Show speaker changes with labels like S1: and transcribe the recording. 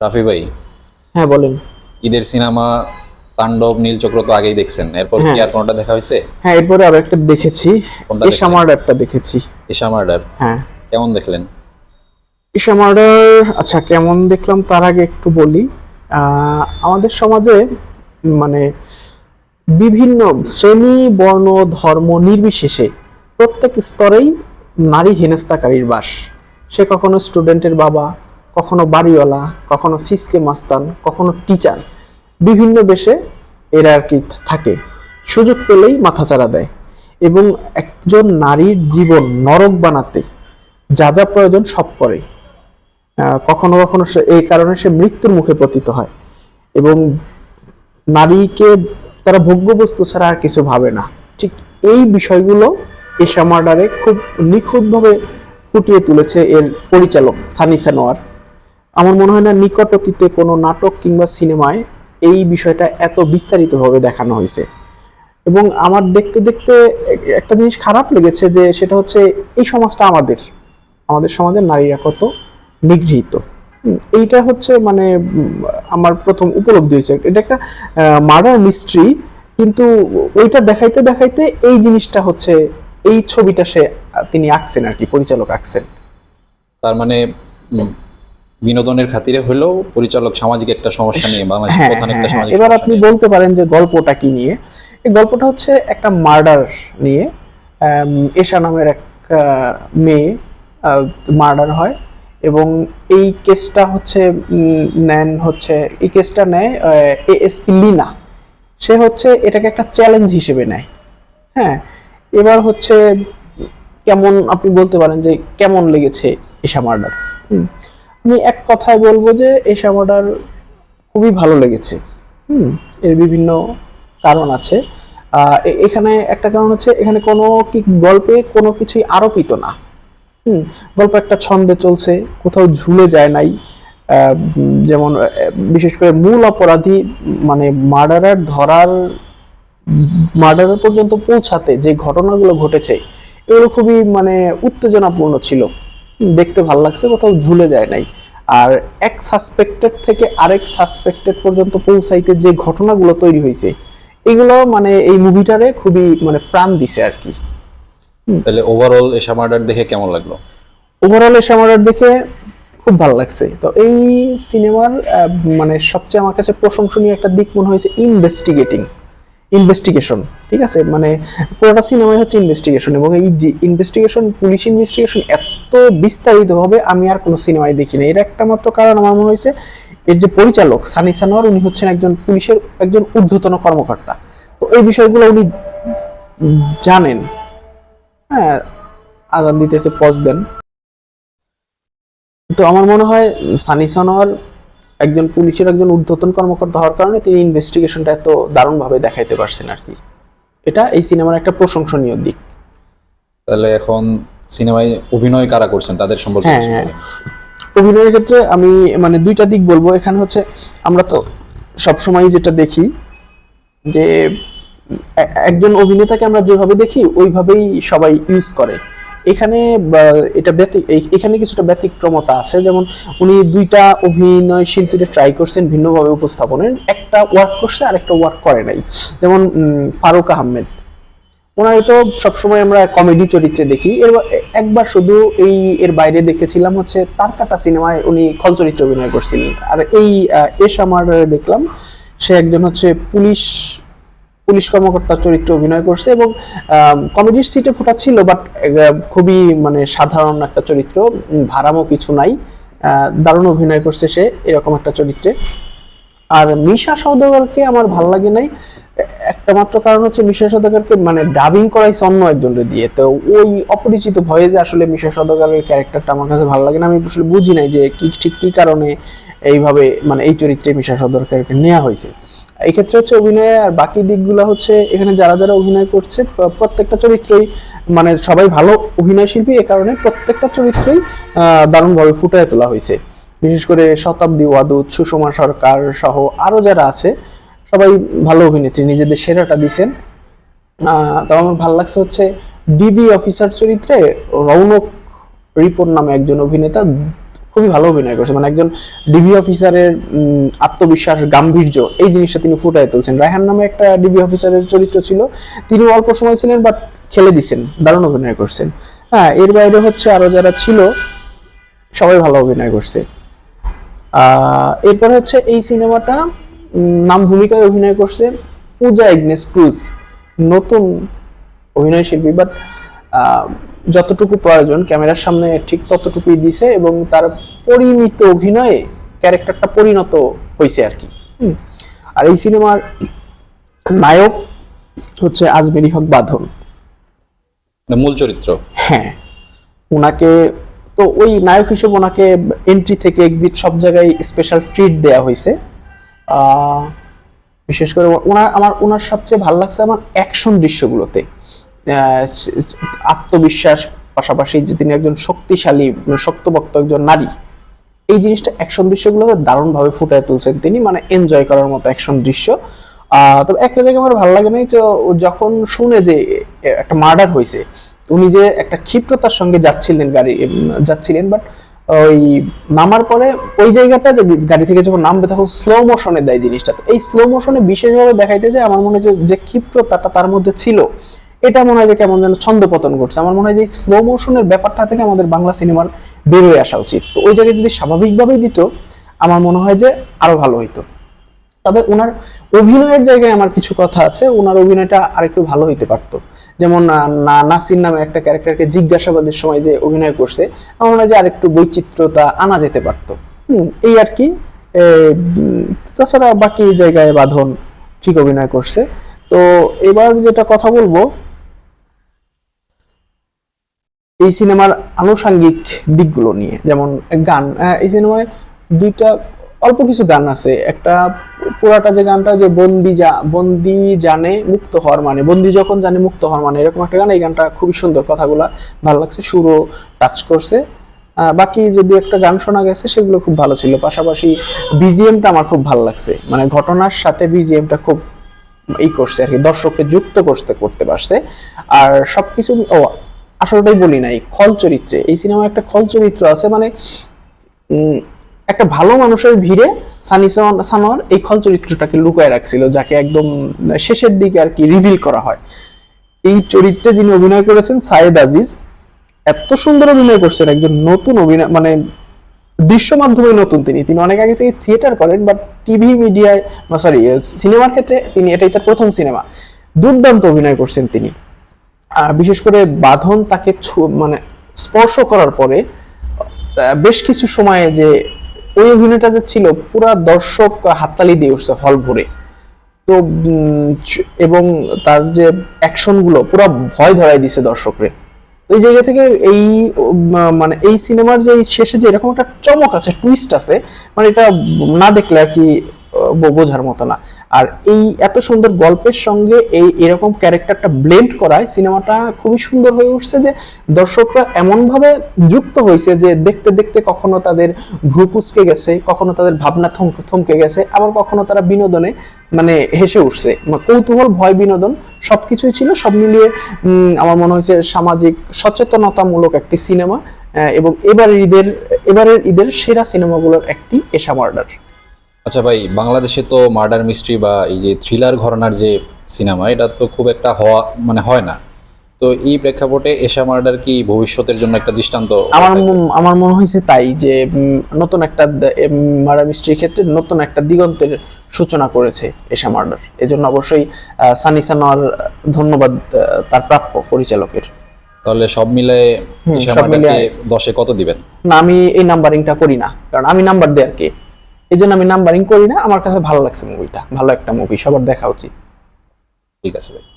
S1: রাফি ভাই
S2: হ্যাঁ বলেন।
S1: ঈদের সিনেমা তাণ্ডব নীলচক্র তো আগেই দেখছেন এরপর কি
S2: হ্যাঁ।
S1: আর কোনটা দেখা হয়েছে?
S2: হ্যাঁ এরপরে আরও একটা দেখেছি। এশা মার্ডারটা দেখেছি।
S1: ঈশা মার্ডার?
S2: হ্যাঁ।
S1: কেমন দেখলেন?
S2: এশা মার্ডার আচ্ছা কেমন দেখলাম তার আগে একটু বলি। আহ, আমাদের সমাজে মানে বিভিন্ন শ্রেণি বর্ণ ধর্ম নির্বিশেষে প্রত্যেক স্তরেই নারী হেনস্থাকারীর বাস। সে কখনো স্টুডেন্টের বাবা কখনো বাড়িওয়ালা, কখনো সিসকে মাস্তান, কখনো টিচার, বিভিন্ন বেশে এরা আর কি থাকে। সুযোগ পেলেই মাথাচাড়া দেয় এবং একজন নারীর জীবন নরক বানাতে যা যা প্রয়োজন সব করে। কখনো কখনো সে এই কারণে সে মৃত্যুর মুখে পতিত হয় এবং নারীকে তারা ভোগ্যবস্তু ছাড়া আর কিছু ভাবে না। ঠিক এই বিষয়গুলো এশা মার্ডারে খুব নিখুঁতভাবে ফুটিয়ে তুলেছে এর পরিচালক সানি সানোয়ার। আমার মনে হয় না নিকট অতীতে কোনো নাটক কিংবা সিনেমায় এই বিষয়টা এত বিস্তারিতভাবে দেখানো হয়েছে। এবং আমার দেখতে দেখতে একটা জিনিস খারাপ লেগেছে যে সেটা হচ্ছে এই সমাজটা আমাদের আমাদের সমাজের নারীরা কত নিগৃহীত। এইটা হচ্ছে মানে আমার প্রথম উপলব্ধি হয়েছে। এটা একটা মার্ডার মিস্ট্রি কিন্তু ওইটা দেখাইতে দেখাইতে এই জিনিসটা হচ্ছে, এই ছবিটা সে তিনি আঁকছেন আর কি, পরিচালক আঁকছেন।
S1: তার মানে বিনোদনের খাতিরে হলেও পরিচালক সামাজিক একটা সমস্যা নিয়ে বাংলাদেশের
S2: হ্যাঁ
S1: প্রধান একটা
S2: হ্যাঁ,
S1: সামাজিক
S2: এবার আপনি বলতে পারেন যে গল্পটা কি নিয়ে? এই গল্পটা হচ্ছে একটা মার্ডার নিয়ে এশা নামের এক মেয়ে মার্ডার হয় এবং এই কেসটা হচ্ছে নেন হচ্ছে এই কেসটা নেয় এএসপি লিনা। সে হচ্ছে এটাকে একটা চ্যালেঞ্জ হিসেবে নেয়। হ্যাঁ এবার হচ্ছে কেমন আপনি বলতে পারেন যে কেমন লেগেছে এশা মার্ডার? আমি এক কথায় বলব যে এশা মার্ডার খুবই ভালো লেগেছে। হুম, এর বিভিন্ন কারণ আছে। এখানে একটা কারণ হচ্ছে এখানে কোনো কি গল্পে কোনো কিছুই আরোপিত না। হুম, গল্প একটা ছন্দে চলছে, কোথাও ঝুলে যায় নাই। যেমন বিশেষ করে মূল অপরাধী মানে মার্ডারার ধরার মার্ডার পর্যন্ত পৌঁছাতে যে ঘটনাগুলো ঘটেছে, এগুলো খুবই মানে উত্তেজনাপূর্ণ ছিল। দেখতে ভালো লাগছে কোথাও ঝুলে যায় নাই। আর এক সাসপেক্টেড থেকে আরেক সাসপেক্টেড পর্যন্ত পৌঁছাইতে যে ঘটনাগুলো তৈরি হয়েছে এগুলো মানে এই মুভিটারে খুবই মানে প্রাণ দিছে আর কি।
S1: তাহলে ওভারঅল এশা মার্ডার দেখে কেমন লাগল?
S2: ওভারঅল এসে আমার দেখে খুব ভালো লাগছে। তো এই সিনেমার মানে সবচেয়ে আমার কাছে প্রশংসনীয় একটা দিক মনে হয়েছে ইনভেস্টিগেটিং ইনভেস্টিগেশন ঠিক আছে? মানে পুরোটা সিনেমাই হচ্ছে ইনভেস্টিগেশন এবং এই যে ইনভেস্টিগেশন পুলিশ ইনভেস্টিগেশন এত বিস্তারিতভাবে আমি আর কোনো সিনেমায় দেখি না এর একটা মাত্র কারণ আমার মনে হয়েছে, এর যে পরিচালক সানি সানোয়ার, উনি হচ্ছেন একজন পুলিশের একজন ঊর্ধ্বতন কর্মকর্তা। তো এই বিষয়গুলো উনি জানেন। হ্যাঁ আজান দিতেছে পজ দেন। তো আমার মনে হয় সানি সানোয়ার একজন পুলিশের একজন ঊর্ধ্বতন কর্মকর্তা হওয়ার কারণে তিনি ইনভেস্টিগেশনটা এত দারুণভাবে দেখাইতে পারছেন আর কি। এটা এই সিনেমার একটা প্রশংসনীয় দিক।
S1: তাহলে এখন সিনেমায় অভিনয় কারা করছেন তাদের সম্পর্কে
S2: হ্যাঁ হ্যাঁ। অভিনয়ের ক্ষেত্রে আমি মানে দুইটা দিক বলব। এখানে হচ্ছে আমরা তো সবসময় যেটা দেখি যে একজন অভিনেতাকে আমরা যেভাবে দেখি ওইভাবেই সবাই ইউজ করে। এখানে এটা এখানে কিছুটা ব্যতিক্রমতা আছে। যেমন উনি দুইটা অভিনয় শিল্পীরা ট্রাই করছেন ভিন্নভাবে উপস্থাপনের। একটা ওয়ার্ক করছে আর একটা ওয়ার্ক করে নাই। যেমন ফারুক আহমেদ। ওনার তো সবসময় আমরা কমেডি চরিত্রে দেখি। এর একবার শুধু এই এর বাইরে দেখেছিলাম হচ্ছে তার কাটা সিনেমায় উনি খল চরিত্রে অভিনয় করছিলেন। আর এই এস আমার দেখলাম, সে একজন হচ্ছে পুলিশ পুলিশ কর্মকর্তার চরিত্রে অভিনয় করছে এবং কমেডির সিটে ফোটা ছিল বাট খুবই মানে সাধারণ একটা চরিত্র ভাড়ামো কিছু নাই। দারুণ অভিনয় করছে সে, এরকম একটা চরিত্রে। আর মিশা সওদাগরকে আমার ভালো লাগে নাই। একটা মাত্র কারণ হচ্ছে মিশা সওদাগরকে মানে ডাবিং করাইছে অন্য একজনের দিয়ে। তো ওই অপরিচিত ভয়েসে আসলে মিশা সওদাগরের ক্যারেক্টারটা আমার কাছে ভালো লাগে না, আমি আসলে বুঝি নাই যে কি ঠিক কি কারণে এইভাবে মানে এই চরিত্রে মিশা সওদাগরকে নেওয়া হয়েছে। এই ক্ষেত্রে হচ্ছে অভিনয় আর বাকি দিকগুলো হচ্ছে এখানে যারা যারা অভিনয় করছে প্রত্যেকটা চরিত্রই মানে সবাই ভালো অভিনয় শিল্পী, এ কারণে প্রত্যেকটা চরিত্রই দারুণভাবে ফুটিয়ে তোলা হয়েছে। বিশেষ করে শতাব্দী ওয়াদুদ, সুষমা সরকার সহ আরও যারা আছে সবাই ভালো অভিনেত্রী, নিজেদের সেরাটা দিছেন। তো আমার ভালো লাগছে হচ্ছে ডিবি অফিসার চরিত্রে রৌনক রিপোর্ট নামে একজন অভিনেতা খুবই ভালো অভিনয় করছে। মানে একজন ডিবি অফিসারের আত্মবিশ্বাস, গাম্ভীর্য, এই জিনিসটা তিনি ফুটায় তুলছেন। রায়হান নামে একটা ডিবি অফিসারের চরিত্র ছিল। তিনি অল্প সময় ছিলেন, বাট খেলে দিছেন, দারুণ অভিনয় করছেন। হ্যাঁ এর বাইরে হচ্ছে আরও যারা ছিল, সবাই ভালো অভিনয় করছে। এরপরে হচ্ছে এই সিনেমাটা নাম ভূমিকায় অভিনয় করছে পূজা ইগনেস ক্রুজ। নতুন অভিনয় শিল্পী বাট যতটুকু প্রয়োজন ক্যামেরার সামনে ঠিক ততটুকুই দিছে এবং তার পরিমিত অভিনয়ে ক্যারেক্টারটা পরিণত হয়েছে আর কি। আর এই সিনেমার নায়ক হচ্ছে আজমেরি হক বাঁধন।
S1: মানে মূল চরিত্র?
S2: হ্যাঁ। ওনাকে তো ওই নায়ক হিসেবে ওনাকে এন্ট্রি থেকে এক্সিট সব জায়গায় স্পেশাল ট্রিট দেওয়া হয়েছে বিশেষ করে ওনার আমার ওনার সবচেয়ে ভালো লাগছে আমার অ্যাকশন দৃশ্যগুলোতে। আত্মবিশ্বাস, পাশাপাশি যে তিনি একজন শক্তিশালী শক্তবক্ত একজন নারী, এই জিনিসটা অ্যাকশন দৃশ্যগুলোতে দারুণভাবে ফুটায় তুলছেন তিনি মানে এনজয় করার মতো অ্যাকশন দৃশ্য। তবে একটা জায়গায় আমার ভালো লাগে নাই, তো যখন শুনে যে একটা মার্ডার হয়েছে উনি যে একটা ক্ষিপ্রতার সঙ্গে যাচ্ছিলেন গাড়ি যাচ্ছিলেন বাট ওই নামার পরে ওই জায়গাটা যে গাড়ি থেকে যখন নামবে তখন স্লো মোশনে দেয় জিনিসটা। এই স্লো মোশনে বিশেষভাবে দেখাইতে যায় আমার মনে হয় যে- যে ক্ষিপ্রতাটা তার মধ্যে ছিল, এটা মনে হয় যে কেমন যেন ছন্দপতন ঘটছে। আমার মনে হয় যে স্লো মোশনের ব্যাপারটা থেকে আমাদের বাংলা সিনেমার বেরোয় আসা উচিত। তো ওই জায়গায় যদি স্বাভাবিকভাবেই দিত, আমার মনে হয় যে আরও ভালো হইতো। তবে ওনার অভিনয়ের জায়গায় আমার কিছু কথা আছে, ওনার অভিনয়টা আরেকটু ভালো হইতে পারতো। যেমন না- নাসির নামে একটা ক্যারেক্টারকে জিজ্ঞাসাবাদের সময় যে অভিনয় করছে, আমার মনে হয় যে আরেকটু বৈচিত্র্যতা আনা যেতে পারতো। এই আর কি। তাছাড়া বাকি জায়গায় বাঁধন ঠিক অভিনয় করছে। তো এবার যেটা কথা বলব, এই সিনেমার আনুষাঙ্গিক দিকগুলো নিয়ে, যেমন, গান এই সিনেমায় দুইটা, অল্প কিছু গান আছে। একটা পুরাটা যে গানটা যে বন্দি যা বন্দি জানে মুক্ত হওয়ার মানে বন্দি যখন জানে মুক্ত হওয়ার মানে এরকম একটা গান, এই গানটা খুবই সুন্দর কথাগুলা, ভালো লাগছে, সুরও টাচ করছে। বাকি যদি একটা গান শোনা গেছে, সেগুলো খুব ভালো ছিল। পাশাপাশি বিজিএমটা আমার খুব ভালো লাগছে। মানে ঘটনার সাথে বিজিএমটা খুব ই করছে আর কি, দর্শককে যুক্ত করতে করতে পারছে। আর সবকিছু, ও, আসলটাই বলি নাই, খল চরিত্রে। এই সিনেমায় একটা খল চরিত্র আছে মানে একটা ভালো মানুষের ভিড়ে সানি সানোয়ার- এই খল চরিত্রটাকে লুকায় রাখছিল, যাকে একদম শেষের দিকে আর কি রিভিল করা হয়। এই চরিত্রে যিনি অভিনয় করেছেন সায়েদ আজিজ, এত সুন্দর অভিনয় করছেন একজন নতুন অভিনয় মানে দৃশ্য মাধ্যমে নতুন তিনি। তিনি অনেক আগে থেকে থিয়েটার করেন বাট টিভি মিডিয়ায় বা সরি সিনেমার ক্ষেত্রে তিনি এটাই তার প্রথম সিনেমা দুর্দান্ত অভিনয় করছেন তিনি। আর বিশেষ করে বাঁধন তাকে মানে স্পর্শ করার পরে বেশ কিছু সময়ে যে ওই অভিনয়টা যে ছিল, পুরা দর্শক হাততালি দিয়ে উঠছে হল ভরে। তো এবং তার যে অ্যাকশনগুলো পুরো ভয় ধরাই দিছে দর্শকরে। তো এই জায়গা থেকে এই মানে এই সিনেমার যে শেষে যে এরকম একটা চমক আছে টুইস্ট আছে মানে এটা না দেখলে আর কি বোঝার মতো না। আর এই এত সুন্দর গল্পের সঙ্গে এই এরকম ক্যারেক্টারটা ব্লেন্ড করায় সিনেমাটা খুবই সুন্দর হয়ে উঠছে যে দর্শকরা এমনভাবে যুক্ত হয়েছে যে দেখতে দেখতে কখনো তাদের ভ্রু কুচকে গেছে, কখনো তাদের ভাবনা থমকে গেছে, আবার কখনো তারা বিনোদনে মানে হেসে উঠছে। মানে কৌতূহল, ভয়, বিনোদন সবকিছুই ছিল, সব মিলিয়ে আমার মনে হয়েছে সামাজিক সচেতনতামূলক একটি সিনেমা এবং এবার ঈদের, এবারের ঈদের সেরা সিনেমাগুলোর একটি এশা মার্ডার।
S1: আচ্ছা ভাই বাংলাদেশে তো মার্ডার মিস্ট্রি বা এই যে থ্রিলার ঘরানার যে সিনেমা এটা তো খুব একটা হওয়া মানে হয় না। তো এই প্রেক্ষাপটে এশা মার্ডার কি ভবিষ্যতের জন্য একটা দৃষ্টান্ত
S2: আমার আমার মনে হয়েছে তাই যে নতুন একটা মার্ডার মিস্ট্রির ক্ষেত্রে নতুন একটা দিগন্তের সূচনা করেছে এশা মার্ডার এজন্য অবশ্যই সানি সানোয়ার ধন্যবাদ তার প্রাপ্য পরিচালকের।
S1: তাহলে সব মিলে এশা
S2: সব
S1: মার্ডারকে
S2: মিলিয়ে-
S1: দশে কত দিবেন?
S2: না আমি এই নাম্বারিংটা করি না। কারণ আমি নাম্বার দেয় আর কি। এই জন্য আমি নাম্বারিং করি না। আমার কাছে ভালো লাগছে মুভিটা ভালো একটা মুভি সবার দেখা উচিত।
S1: ঠিক আছে ভাই।